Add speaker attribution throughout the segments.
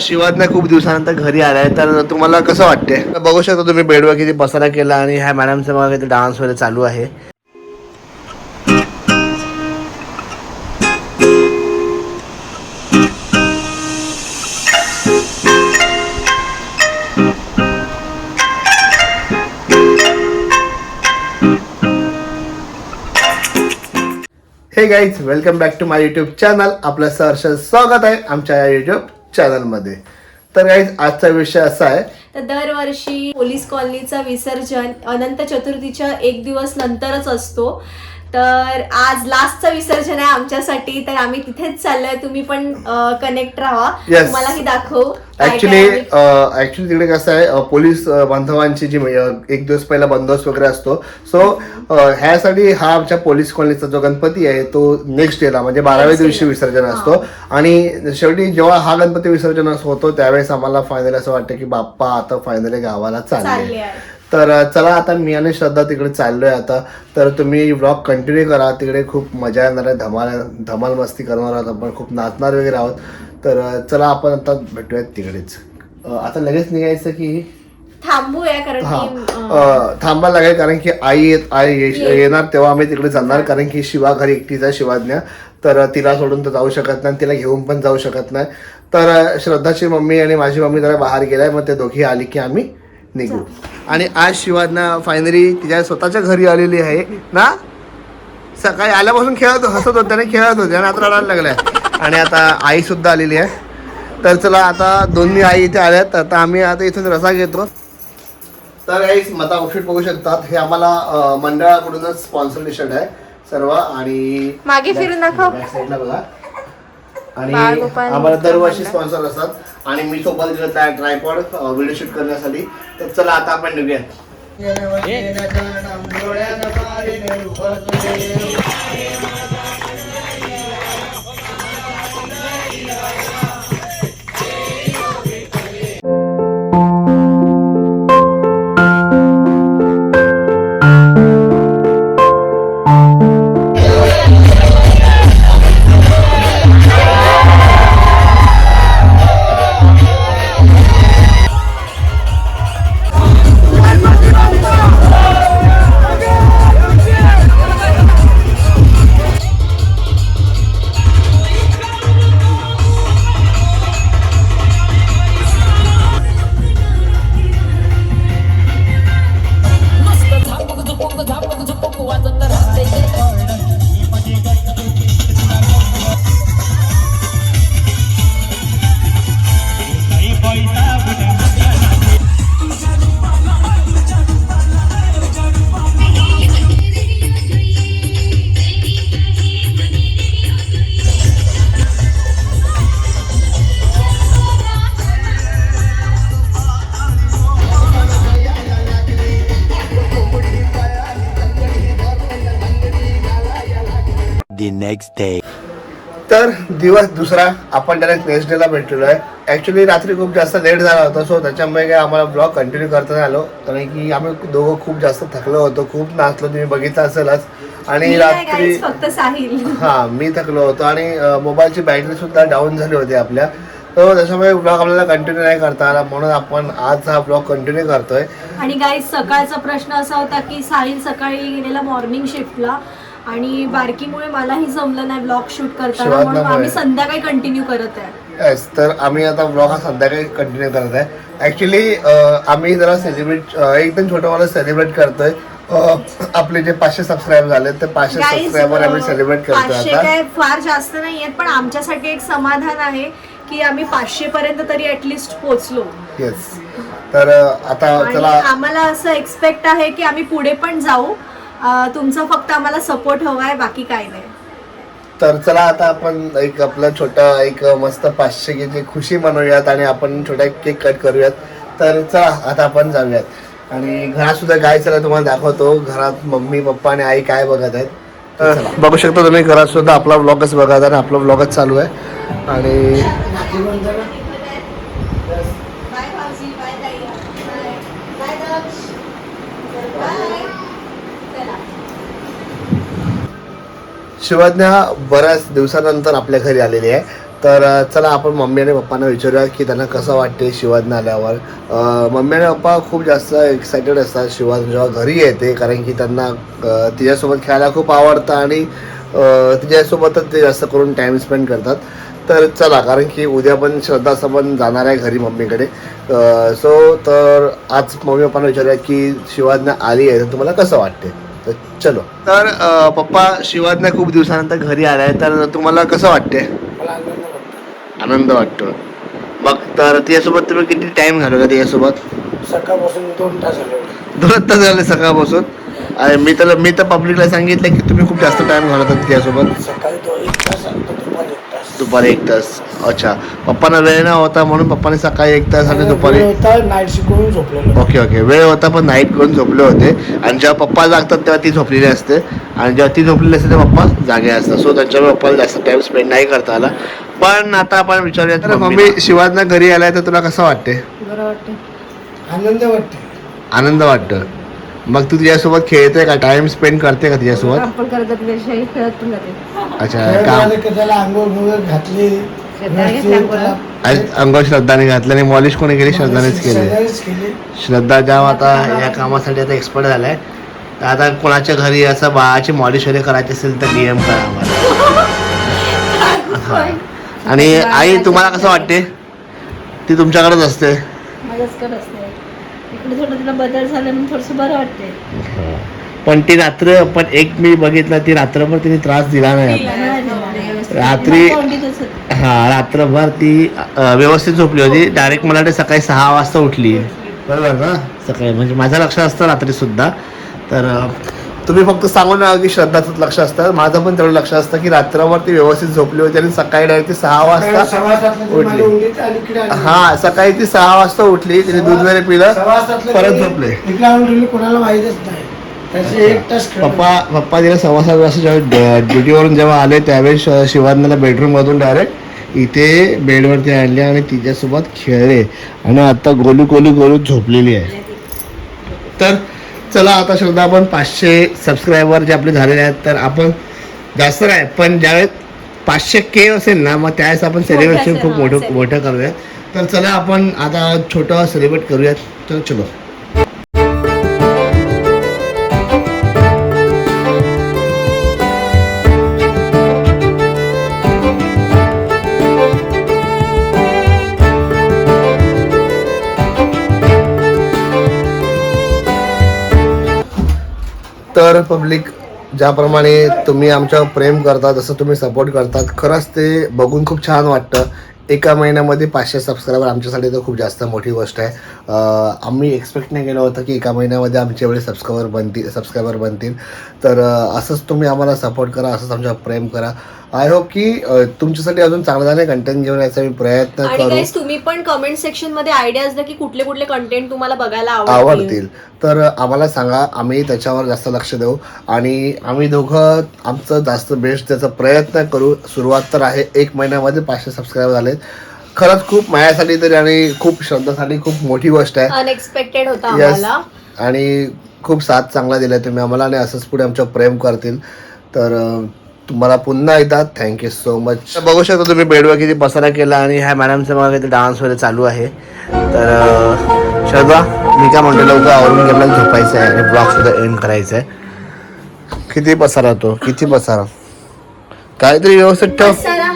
Speaker 1: शिवाज्ञा खूप दिवसानंतर घरी आलाय तर तुम्हाला कसं वाटते बघू शकता तुम्ही बेडवर किती पसारा केला आणि ह्या मॅडमचा मग डान्स वगैरे चालू आहे. Hey guys welcome back to my YouTube channel आपलं सहर्ष स्वागत आहे आमच्या या युट्यूब चॅनलमध्ये तर गाईज आजचा विषय असा आहे.
Speaker 2: तर दरवर्षी पोलीस कॉलनीचा विसर्जन अनंत चतुर्थीच्या एक दिवस नंतरच असतो. तर आज लास्टचं विसर्जन आहे आमच्यासाठी. तर आम्ही तिथेच चाललोय. तुम्ही पण कनेक्ट राहा.
Speaker 1: Yes.
Speaker 2: तुम्हालाही दाखवू.
Speaker 1: ऍक्च्युली ऍक्च्युली तिकडे कसं आहे अ, पोलीस अ, बांधवांची जी अ, एक दिवस पहिला बंदोबस्त वगैरे असतो. सो ह्यासाठी हा आमच्या पोलीस कॉलनीचा जो गणपती आहे तो नेक्स्ट डेला म्हणजे बाराव्या
Speaker 2: Next
Speaker 1: दिवशी. विसर्जन असतो. आणि शेवटी जेव्हा हा गणपती विसर्जन होतो त्यावेळेस आम्हाला फायनली असं वाटतं की बाप्पा आता फायनली गावाला
Speaker 2: चालले.
Speaker 1: चालले
Speaker 2: आहे.
Speaker 1: तर चला आता मी आणि श्रद्धा तिकडे चाललोय आता. तर तुम्ही ब्लॉग कंटिन्यू करा. तिकडे खूप मजा येणार आहे. धमाल धमाल मस्ती करणार आहोत आपण. खूप नाचणार वगैरे आहोत. तर चला आपण आता भेटूयात तिकडेच. आता लगेच निघायचं की?
Speaker 2: थांबूया कारण
Speaker 1: हा. थांबायला लागेल कारण की आई येत आई ये- येणार तेव्हा आम्ही तिकडे जाणार कारण की शिवा घरी एकटीचा शिवाज्ञा. तर तिला सोडून तर जाऊ शकत नाही. तिला घेऊन पण जाऊ शकत नाही. तर श्रद्धाची मम्मी आणि माझी मम्मी जरा बाहेर गेलाय मग ते दोघी आली की आम्ही निघू. आणि आज शिवाज्ञा फायनली तिच्या स्वतःच्या घरी आलेली आहे. ना? सकाळी आल्यापासून खेळत हसत होते आणि खेळत होते आणि आता रडायला लागलाय. आणि आता आई सुद्धा आलेली आहे. तर चला आता दोन्ही आई इथे आल्यात. आता आम्ही आता इथून रसा घेतो. तर काही मता आउटफिट बघू शकतात. हे आम्हाला मंडळाकडूनच स्पॉन्सर आहे. सर्व आणि
Speaker 2: मागे फिरून दाखव.
Speaker 1: बघा. आणि आम्हाला दरवर्षी. स्पॉन्सर असतात. आणि मी सोबत घेतला आहे ट्रायपॉड व्हिडिओ शूट करण्यासाठी. तर चला आता आपण निघूया
Speaker 3: the next day.
Speaker 1: तर दिवस दुसरा आपण डायरेक्ट नेक्स्ट डेला भेटलेलो आहे. ऍक्च्युली रात्री खूप जास्त लेट झाला होता सो त्याच्यामुळे काय आम्हाला ब्लॉग कंटिन्यू करता नाही आलो. कारण की आम्ही दोघं खूप जास्त थकलो होतो खूप नाचलो तुम्ही बघितलं असेलच. आणि रात्री
Speaker 2: फक्त साहिल.
Speaker 1: हा मी थकलो होतो. आणि मोबाईलची बॅटरी सुद्धा डाऊन झाली होती आपल्या. तर त्याच्यामुळे ब्लॉग आपल्याला कंटिन्यू नाही करता आला. म्हणून आपण आज हा ब्लॉग कंटिन्यू करतोय.
Speaker 2: आणि गाईज सकाळचा प्रश्न असा होता की साहिल सकाळी गेलेला मॉर्निंग शिफ्टला आणि बारकीमुळे मलाही जमलं नाही ब्लॉग शूट करताना म्हणून. आम्ही संध्याकाळी कंटिन्यू करत आहे.
Speaker 1: येस तर आम्ही आता ब्लॉग हा संध्याकाळी कंटिन्यू करत आहे. ऍक्च्युली आम्ही जरा सेलिब्रेट एकदम छोटंवाला सेलिब्रेट करतोय. अ, आपले जे पाचशे सबस्क्राईब झाले ते पाचशे
Speaker 2: Guys,
Speaker 1: सबस्क्रायबर आम्ही
Speaker 2: अं,
Speaker 1: सेलिब्रेट करतोय
Speaker 2: पाचशे
Speaker 1: आता.
Speaker 2: काय फार जास्त नाही आहेत पण आमच्यासाठी एक समाधान आहे की आम्ही पाचशे पर्यंत तरी ऍटलिस्ट पोहोचलो.
Speaker 1: येस तर अ, आता
Speaker 2: आणि
Speaker 1: चला.
Speaker 2: आम्हाला असं एक्सपेक्ट आहे की आम्ही पुढे पण जाऊ. तुमचा फक्त आम्हाला सपोर्ट हवाय बाकी काय नाही.
Speaker 1: तर चला आता आपण एक आपलं छोटा एक मस्त पाचशे ची खुशी मनवूयात आणि आपण छोटा केक कट करूयात. तर चला आता आपण जाऊयात. आणि घरात सुद्धा काय चला तुम्हाला दाखवतो. घरात मम्मी पप्पा आणि आई काय बघत आहेत तर. बघू शकता तुम्ही घरात सुद्धा आपला ब्लॉगच बघत आणि आपला ब्लॉगच चालू आहे. आणि शिवज्ञा बऱ्याच दिवसानंतर आपल्या घरी आलेली आहे. तर चला आपण मम्मी आणि पप्पांना विचारूया की त्यांना कसं वाटते शिवाजनं आल्यावर. मम्मी आणि पप्पा खूप जास्त एक्सायटेड असतात शिवाज जेव्हा घरी येते कारण की त्यांना तिच्यासोबत खेळायला खूप आवडतं आणि तिच्यासोबतच ते जास्त करून टाईम स्पेंड करतात. तर चला कारण की उद्या पण श्रद्धा पण जाणार आहे घरी मम्मीकडे. सो तर आज मम्मी पप्पांना विचारूया की शिवाजना आली आहे तर तुम्हाला कसं वाटते? तर चलो. तर अं, पप्पा शिवाजना खूप दिवसानंतर घरी आलाय तर तुम्हाला कसं वाटते
Speaker 3: मला आनंद वाटतो.
Speaker 1: आनंद वाटतो. मग तर तिच्यासोबत तुम्ही किती टाइम घालवला तिच्यासोबत
Speaker 3: सकाळपासून दोन तास झाले.
Speaker 1: दोन तास झाले सकाळपासून? आणि मी तर मी तर पब्लिकला सांगितलं की तुम्ही खूप जास्त टाइम घालवता तिच्यासोबत
Speaker 3: सकाळी तो एक तास आणि तो दुपारी एक तास.
Speaker 1: दुपारी एक तास. अच्छा. पप्पांना वेळ नाही होता म्हणून पप्पाने सकाळी एक तास आणि दुपारी
Speaker 3: नाईट झोपलेलो.
Speaker 1: ओके ओके वेळ होता पण नाईट करून झोपले होते. आणि जेव्हा पप्पा जागतात तेव्हा ती झोपलेली असते. आणि जेव्हा ती झोपलेली असते तेव्हा पप्पा जागे असतात. सो त्यांच्यामुळे पप्पाला जास्त टाइम स्पेंड नाही करता आला. पण आता आपण विचारूया तर मम्मी शिवाजना घरी आलाय तर तुला कसं वाटते
Speaker 2: बरं वाटतं
Speaker 3: आनंद वाटते
Speaker 1: आनंद वाटतं. मग तू तिच्यासोबत खेळते का? टाइम स्पेंड करते का तिच्यासोबत
Speaker 2: आपण करत त्याच्याशी खेळत पण जाते.
Speaker 1: अच्छा काम
Speaker 3: आंघोळ घातली?
Speaker 1: अंगावर श्रद्धाने घातलं आणि मॉलिश कोणी केली? श्रद्धानेच केली. श्रद्धा जेव्हा आता या कामासाठी आता एक्सपर्ट झालाय. तर आता कोणाच्या घरी असं बाळाची मॉलिश वगैरे करायची असेल तर डीएम करा आम्हाला. आणि आई तुम्हाला कसं वाटते? ती तुमच्याकडेच असते.
Speaker 4: माझ्याच असते. इकडे थोडं तिला बदल झाला म्हणून थोडस बरं वाटते.
Speaker 1: पण ती रात्र पण एक मी बघितलं ती रात्रभर तिने त्रास दिला नाही. रात्री-. हा रात्रभर ती अ, व्यवस्थित झोपली होती. डायरेक्ट मला वाटते सकाळी सहा वाजता उठली. बरोबर ना? सकाळी म्हणजे माझं लक्ष असतं रात्री सुद्धा. तर अ, तुम्ही फक्त सांगू नका की श्रद्धाचं लक्ष असतं. माझं पण तेवढं लक्ष असतं की रात्रभर ती व्यवस्थित झोपली होती आणि सकाळी डायरेक्ट ती सहा वाजता
Speaker 3: ती
Speaker 1: उठली.
Speaker 3: माझ्या उंगलीत आणि इकडे आली.
Speaker 1: हा सकाळी ती सहा वाजता उठली. तिने दूध वगैरे पिलं. परत
Speaker 3: ते
Speaker 1: झोपले.
Speaker 3: इकडे आणून ठेवली. कोणाला माहीतच नाही.
Speaker 1: पप्पा पप्पा तिला सव्वा सात वाजता जेव्हा ड्युटीवरून जेव्हा आले त्यावेळेस श- शिवांनाला बेडरूममधून डायरेक्ट इथे बेडवरती आणले आणि तिच्यासोबत खेळले. आणि आता गोलू गोलू गोलू झोपलेली आहे. तर चला आता श्रद्धा आपण पाचशे सबस्क्रायबर जे आपले झालेले आहेत तर आपण जास्त नाही पण ज्यावेळेस पाचशे के असेल ना मग त्यावेळेस आपण सेलिब्रेशन खूप मोठं. मोठं करूयात. तर चला आपण आता छोटं सेलिब्रेट करूयात. तर चलो. तर पब्लिक ज्याप्रमाणे तुम्ही आमच्यावर प्रेम करता जसं तुम्ही सपोर्ट करतात खरंच ते बघून खूप छान वाटतं. एका महिन्यामध्ये पाचशे सबस्क्रायबर आमच्यासाठी तर खूप जास्त मोठी गोष्ट आहे. आम्ही एक्सपेक्ट नाही केलं होतं की एका महिन्यामध्ये आमच्या वेळी सबस्क्रायबर बनतील सबस्क्रायबर बनतील. तर असंच तुम्ही आम्हाला सपोर्ट करा असंच आमच्या प्रेम करा. आय होप की अं, तुमच्यासाठी अजून चांगला चांगले कंटेंट घेऊन यायचा मी प्रयत्न
Speaker 2: आणि
Speaker 1: करू.
Speaker 2: तुम्ही पण कमेंट सेक्शनमध्ये आयडियाज द्या की कुठले कुठले कंटेंट तुम्हाला बघायला आवडतील.
Speaker 1: आवडतील. तर आम्हाला सांगा आम्ही त्याच्यावर जास्त लक्ष देऊ. आणि आम्ही दोघं आमचं जास्त बेस्ट त्याचा प्रयत्न करू. सुरुवात तर आहे एक महिन्यामध्ये पाचशे सबस्क्राईबर झालेत. खरंच खूप माझ्यासाठी तरी आणि खूप श्रद्धासाठी खूप मोठी गोष्ट आहे.
Speaker 2: अनएक्सपेक्टेड होता
Speaker 1: Yes.
Speaker 2: आम्हाला.
Speaker 1: आणि खूप साथ चांगला दिलाय तुम्ही. आम्हाला आणि असंच पुढे आमच्यावर प्रेम करतील. तर अं, तुम्हाला पुन्हा एकदा थँक्यू सो मच बघू शकता तुम्ही बेडवर किती पसारा केला आणि ह्या मॅडमचा मला किती डान्स वगैरे चालू आहे. तर श्रद्धा मी काय म्हणतो लवकर आवरून आपल्याला झोपायचं आहे आणि ब्लॉग सुद्धा एंड करायचं आहे. किती पसारा तो? किती पसारा? काहीतरी व्यवस्थित ठेव.
Speaker 2: सारा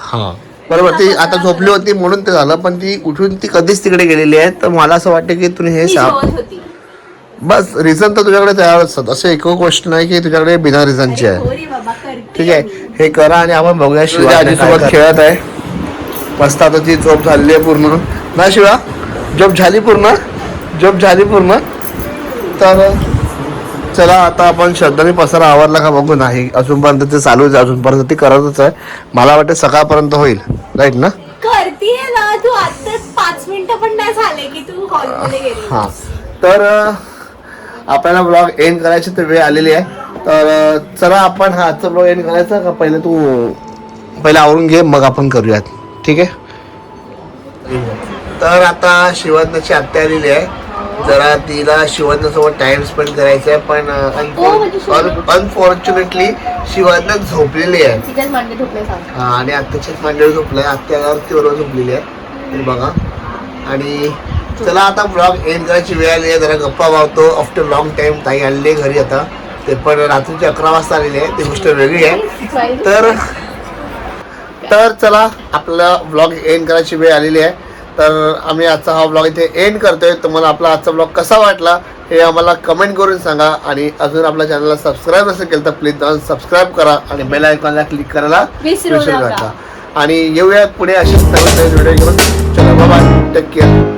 Speaker 2: हा
Speaker 1: हा. बरोबर ती आता झोपली होती म्हणून ते झालं पण ती उठून ती कधीच तिकडे गेलेली आहे. तर मला असं वाटतं की तुम्ही हे सांग बस रिझन तर तुझ्याकडे तयार असतात. असं एक गोष्ट नाही की तुझ्याकडे बिना रिझनची आहे.
Speaker 2: करते
Speaker 1: ठीक आहे. हे करा आणि आपण बघूया शिवा आजीसोबत खेळत आहे. मस्त आता ती झोप झाली आहे पूर्ण. ना शिवा? झोप झाली पूर्ण? झोप झाली पूर्ण? तर चला आता आपण श्रद्धाने पसारा आवरला का बघू. नाही अजूनपर्यंत ते चालूच आहे. अजूनपर्यंत ती करतच आहे. मला वाटतं सकाळपर्यंत होईल. राईट ना?
Speaker 2: करतीये ना तू आताच पाच मिनिटं पण नाही झाले की तू हॉलमध्ये गेली.
Speaker 1: हां. तर आपल्याला ब्लॉग एंड करायची तर वेळ आलेली आहे. तर चला आपण हा आजचा ब्लॉग एंड करायचा. का पहिले तू पहिले आवरून घे मग आपण करूयात. ठीक आहे? तर आता शिवाजनाची आत्या आलेली आहे. जरा तिला शिवांनासोबत टाइम स्पेंड करायचा आहे पण अनफॉर्च्युनेटली शिवांना झोपलेली आहे.
Speaker 4: तिच्याच मांडी झोपले सांग.
Speaker 1: हा, आणि आत्ताच्याच मांडीवर झोपलाय आत्यावरती बरोबर झोपलेली आहे. बघा. आणि चला आता ब्लॉग एंड करायची वेळ आली आहे. जरा गप्पा मारतो. आफ्टर लॉंग टाइम ताई आहे घरी आता. ते पण रात्रीचे अकरा वाजता आलेली आहे. ती गोष्ट वेगळी आहे. तर तर चला आपला ब्लॉग एंड करायची वेळ आलेली आहे. तर आम्ही आजचा हा ब्लॉग इथे एंड करतोय. तुम्हाला आपला आजचा ब्लॉग कसा वाटला हे आम्हाला कमेंट करून सांगा. आणि अजून आपल्या चॅनलला सबस्क्राईब नसेल केलं तर प्लीज जाऊन सबस्क्राईब करा आणि बेल आयकॉनला क्लिक करायला
Speaker 2: विसरू नका.
Speaker 1: आणि येऊया पुढे असेच नवीन नवीन व्हिडिओ घेऊन. चला बाबा टेक केअर